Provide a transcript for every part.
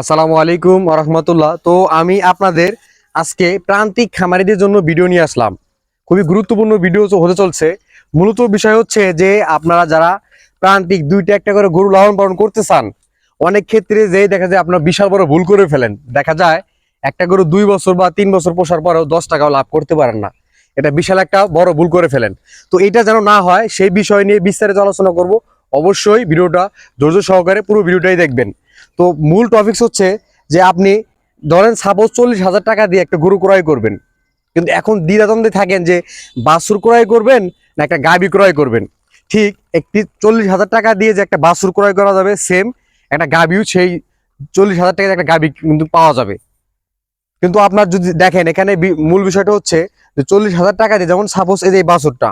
আসসালামু আলাইকুম রহমতুল্লাহ তো আমি আপনাদের আজকে প্রান্তিক খামারিদের জন্য ভিডিও নিয়ে আসলাম। খুবই গুরুত্বপূর্ণ ভিডিও হতে চলছে। মূলত বিষয় হচ্ছে যে আপনারা যারা প্রান্তিক দুইটা একটা করে গরু লালন পালন করতে চান, অনেক ক্ষেত্রে যে দেখা যায় আপনারা বিশাল বড় ভুল করে ফেলেন। দেখা যায় একটা গরু দুই বছর বা তিন বছর পোষার পরেও দশ টাকাও লাভ করতে পারেন না। এটা বিশাল একটা বড় ভুল করে ফেলেন। তো এটা যেন না হয়, সেই বিষয় নিয়ে বিস্তারিত আলোচনা করব। অবশ্যই ভিডিওটা ধৈর্য সহকারে পুরো ভিডিওটাই দেখবেন। তো মূল টপিকস হচ্ছে যে আপনি ধরেন সাপোজ চল্লিশ হাজার টাকা দিয়ে একটা গরু ক্রয় করবেন। কিন্তু এখন দ্বিধাদ্বন্দ্বে থাকেন যে বাছুর ক্রয় করবেন না একটা গাবি ক্রয় করবেন। ঠিক একটি চল্লিশ হাজার টাকা দিয়ে যে একটা বাছুর ক্রয় করা যাবে সেম একটা গাবিও সেই চল্লিশ হাজার টাকা একটা গাবি কিন্তু পাওয়া যাবে। কিন্তু আপনার যদি দেখেন, এখানে মূল বিষয়টা হচ্ছে যে চল্লিশ হাজার টাকা দিয়ে যেমন সাপোজ এই যে এই বাছুরটা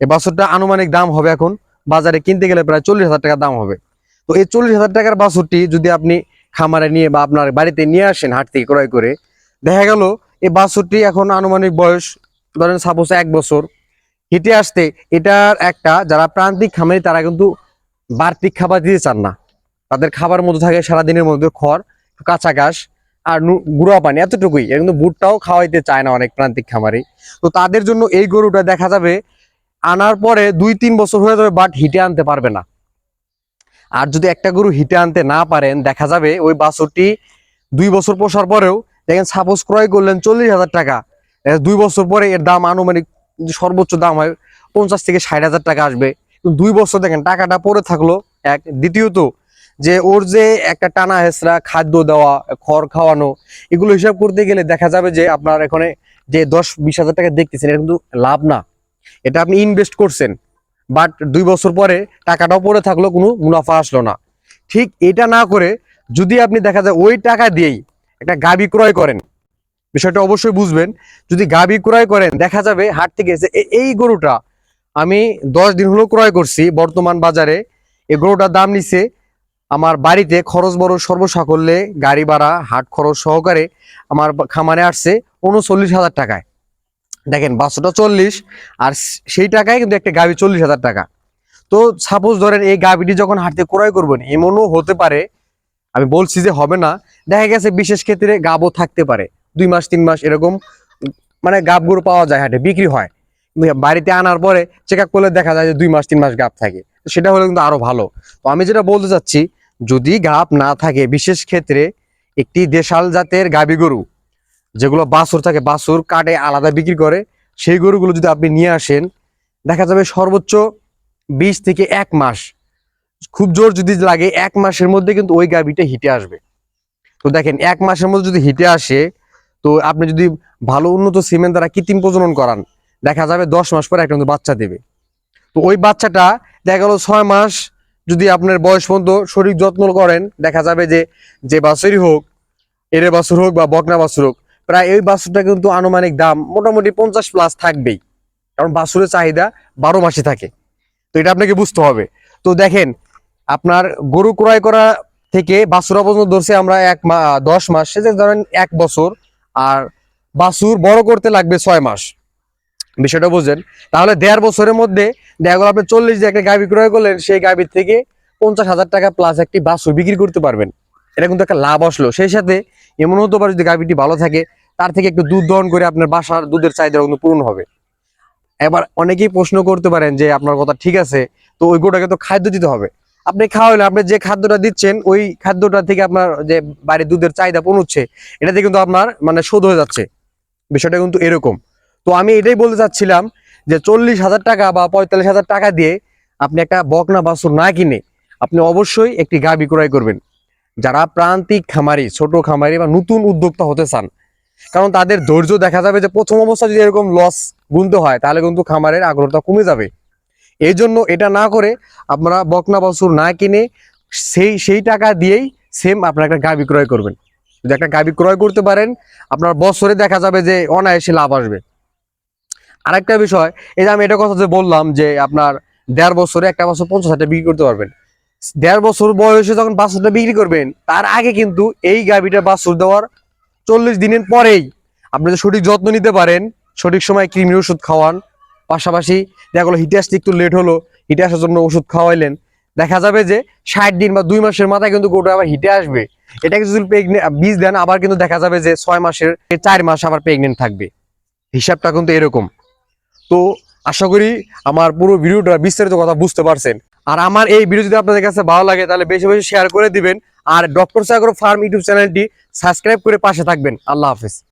এই বাছুরটা আনুমানিক দাম হবে এখন বাজারে কিনতে গেলে প্রায় চল্লিশ হাজার টাকা দাম হবে। তো এই চল্লিশ হাজার টাকার বাছুরটি যদি আপনি খামারে নিয়ে বা আপনার বাড়িতে নিয়ে আসেন হাট থেকে ক্রয় করে, দেখা গেল এই বাছুরটি এখন আনুমানিক বয়স ধরেন সাপোজ এক বছর। হেঁটে আসতে এটার একটা যারা প্রান্তিক খামারি তারা কিন্তু বাড়তি খাবার দিতে চান না। তাদের খাবার মধ্যে থাকে সারাদিনের মধ্যে খড়, কাঁচা ঘাস আর গুঁড়া পানি, এতটুকুই। কিন্তু ভুট্টাও খাওয়াইতে চায় না অনেক প্রান্তিক খামারি। তো তাদের জন্য এই গরুটা দেখা যাবে, আনার পরে দুই তিন বছর হয়ে যাবে বাট হিটে আনতে পারবে না। আর যদি একটা গরু হিটে আনতে না পারেন, দেখা যাবে ওই বাছুরটি দুই বছর পোষার পরেও দেখেন সাপোজ ক্রয় করলেন চল্লিশ হাজার টাকা দুই বছর পরে এর দাম আনুমানিক সর্বোচ্চ দাম হয় পঞ্চাশ থেকে ষাট হাজার টাকা আসবে। দুই বছর দেখেন টাকাটা পরে থাকল এক। দ্বিতীয়ত, যে ওর যে একটা টানা হেসরা খাদ্য দেওয়া, খড় খাওয়ানো, এগুলো হিসাব করতে গেলে দেখা যাবে যে আপনার এখানে যে দশ বিশ হাজার টাকা দেখতেছেন, এটা কিন্তু লাভ না। এটা আপনি ইনভেস্ট করছেন। বাট দুই বছর পরে টাকাটাও পড়ে থাকল, কোনো মুনাফা আসলো না। ঠিক এটা না করে যদি আপনি দেখা যায় ওই টাকা দিয়েই একটা গাবি ক্রয় করেন, বিষয়টা অবশ্যই বুঝবেন, যদি গাবি ক্রয় করেন, দেখা যাবে হাট থেকে এসে এই গরুটা আমি দশ দিন হলো ক্রয় করছি, বর্তমান বাজারে এই গরুটার দাম নিছে আমার বাড়িতে খরচ বড় সর্বসাকল্যে গাড়ি ভাড়া, হাট খরচ সহকারে আমার খামারে আসছে উনচল্লিশ হাজার টাকায়। দেখেন, বাসটা চল্লিশ, আর সেই টাকায় কিন্তু একটা গাবি চল্লিশ হাজার টাকা। তো সাপোজ ধরেন এই গাবিটি যখন হাঁটতে ক্রয় করবেন, এমনও হতে পারে, আমি বলছি যে হবে না, দেখা গেছে বিশেষ ক্ষেত্রে গাবও থাকতে পারে, দুই মাস, তিন মাস এরকম মানে গাবগুলো পাওয়া যায় হাটে, বিক্রি হয়। বাড়িতে আনার পরে চেক আপ করলে দেখা যায় যে দুই মাস, তিন মাস গাব থাকে। তো সেটা হলে কিন্তু আরও ভালো। তো আমি যেটা বলতে চাচ্ছি, যদি গাব না থাকে, বিশেষ ক্ষেত্রে একটি দেশাল জাতের গাবি গরু যেগুলো বাছুর থাকে, বাছুর কাটে আলাদা বিক্রি করে, সেই গরুগুলো যদি আপনি নিয়ে আসেন, দেখা যাবে সর্বোচ্চ বিশ থেকে এক মাস। খুব জোর যদি লাগে, এক মাসের মধ্যে কিন্তু ওই গাবিটা হিটে আসবে। তো দেখেন, এক মাসের মধ্যে যদি হিটে আসে, তো আপনি যদি ভালো উন্নত সিমেন্ট দ্বারা কৃত্রিম প্রজনন করান, দেখা যাবে দশ মাস পরে একটা বাচ্চা দেবে। তো ওই বাচ্চাটা, দেখা গেল ছয় মাস যদি আপনার বয়স পর্যন্ত শরীর যত্ন করেন, দেখা যাবে যে যে বাছুরই হোক, এরে বাছুর হোক বা বকনা বাছুর হোক প্রায় এই বাছুরটা কিন্তু আনুমানিক দাম মোটামুটি পঞ্চাশ প্লাস থাকবেই। কারণ বাছুরের চাহিদা বারো মাসে থাকে। তো এটা আপনাকে বুঝতে হবে। তো দেখেন, আপনার গরু ক্রয় করা থেকে বাছুরা পর্যন্ত ধরছে আমরা এক মা, দশ মাস, সে ধরেন এক বছর, আর বাছুর বড় করতে লাগবে ছয় মাস। বিষয়টা বুঝেন তাহলে দেড় বছরের মধ্যে দেখা গেল আপনি চল্লিশ দিয়ে একটা গাভি ক্রয় করলেন, সেই গাভির থেকে পঞ্চাশ হাজার টাকা প্লাস একটি বাছুর বিক্রি করতে পারবেন। এটা কিন্তু একটা লাভ আসলো। সেই সাথে এমন হতে পারে যদি গাভিটি ভালো থাকে, তার থেকে একটু দুধ দহন করে আপনার বাসার দুধের চাহিদা কিন্তু পূরণ হবে। এবার অনেকেই প্রশ্ন করতে পারেন যে, আপনার কথা ঠিক আছে, তো ওই গোটাকে তো খাদ্য দিতে হবে। আপনি খাওয়াইলে আপনি যে খাদ্যটা দিচ্ছেন, ওই খাদ্যটা থেকে আপনার যে বাড়ির দুধের চাহিদা পৌঁছছে এটাতে কিন্তু আপনার মানে শোধ হয়ে যাচ্ছে। বিষয়টা কিন্তু এরকম। তো আমি এটাই বলতে চাচ্ছিলাম যে, চল্লিশ হাজার টাকা বা পঁয়তাল্লিশ হাজার টাকা দিয়ে আপনি একটা বকনা বাছুর না কিনে আপনি অবশ্যই একটি গা বিক্রয় করবেন। যারা প্রান্তিক খামারি, ছোট খামারি বা নতুন উদ্যোক্তা হতে চান, কারণ তাদের ধৈর্য দেখা যাবে যে প্রথম অবস্থা যদি এরকম লস গুনতে হয়, তাহলে কিন্তু খামারের আগ্রহটা কমে যাবে। এই জন্য এটা না করে আপনারা বকনা বাছুর না কিনে সেই সেই টাকা দিয়েই সেম আপনার একটা গাভি ক্রয় করবেন। যদি একটা গাভি ক্রয় করতে পারেন, আপনার বছরে দেখা যাবে যে অনায়াসে লাভ আসবে। আরেকটা বিষয়, এই যে আমি এটা কথা যে বললাম যে আপনার দেড় বছরে একটা বছর পঞ্চাশ হাজার বিক্রি করতে পারবেন। দেড় বছর বয়সে যখন বাছুরটা বিক্রি করবেন, তার আগে কিন্তু এই গাভিটা বাছুর দেওয়ার চল্লিশ দিনের পরেই আপনি যদি সঠিক যত্ন নিতে পারেন, সঠিক সময় কৃমির ওষুধ খাওয়ান। পাশাপাশি দেখা গেলো হিটে আসতে একটু লেট হলো, হিটে আসার জন্য ওষুধ খাওয়াইলেন। দেখা যাবে যে ষাট দিন বা দুই মাসের মাথায় কিন্তু গরুটা আবার হিটে আসবে। এটাকে যদি বীজ দেন, আবার কিন্তু দেখা যাবে যে ছয় মাসের চার মাস আবার প্রেগনেন্ট থাকবে। হিসাবটা কিন্তু এরকম। তো আশা করি আমার পুরো ভিডিওটা বিস্তারিত কথা বুঝতে পারছেন। আর আমার এই ভিডিও যদি আপনাদের কাছে ভালো লাগে, তাহলে বেশি বেশি শেয়ার করে দিবেন। আর ডক্টর সাগর ফার্ম ইউটিউব চ্যানেলটি সাবস্ক্রাইব করে পাশে থাকবেন। আল্লাহ হাফেজ।